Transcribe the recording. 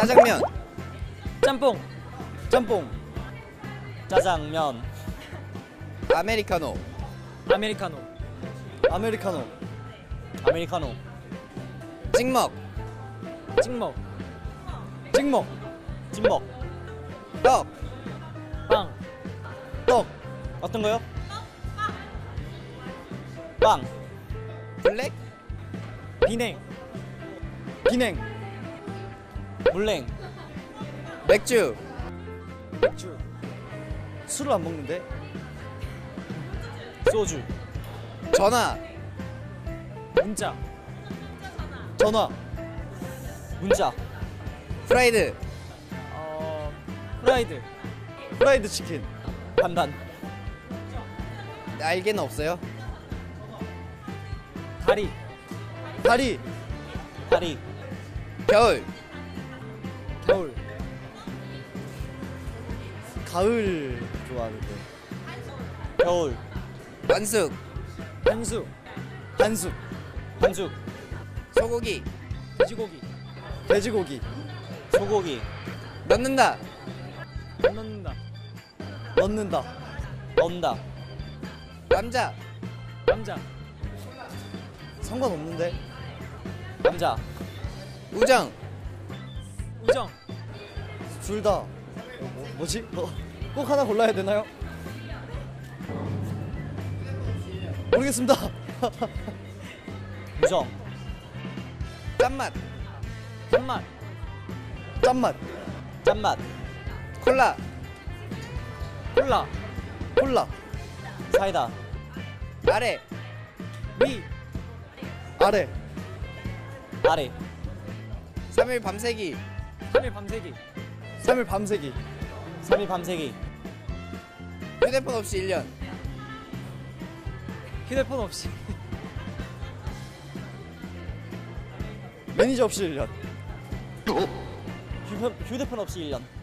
짜장면. 짬뽕. 짬뽕. 짜장면. 아메리카노. 아메리카노. 아메리카노. 아메리카노. 찍먹. 찍먹. 찍먹. 찐먹. 떡. 빵. 떡, 어떤 거요? 빵. 블랙? 비냉. 비냉 물냉. 맥주. 맥주. 술을 안 먹는데? 소주. 전화. 문자. 전화. 문자. 프라이드. 어 프라이드. 프라이드 치킨. 반반. 날개는 없어요? 다리. 다리. 다리. 겨울 겨울 가을 좋아하는데. 겨울. 완숙. 한수 한숙. 한죽 소고기. 돼지고기. 돼지고기. 소고기. 넣는다. 안 넣는다. 넣는다. 넣는다. 남자. 남자. 상관없는데. 남자. 우정. 우정. 둘다. 어, 뭐, 뭐지? 어, 꼭 하나 골라야 되나요? 모르겠습니다. 우정. 짠맛. 짠맛. 짠맛. 짠맛. 콜라. 콜라. 콜라. 사이다. 아래. 위. 아래. 아래. 3일 밤새기. 3일 밤새기 3일 밤새기. 3일 밤새기. 휴대폰 없이 1년. 휴대폰 없이. 매니저 없이 1년. 휴, 휴대폰 없이 1년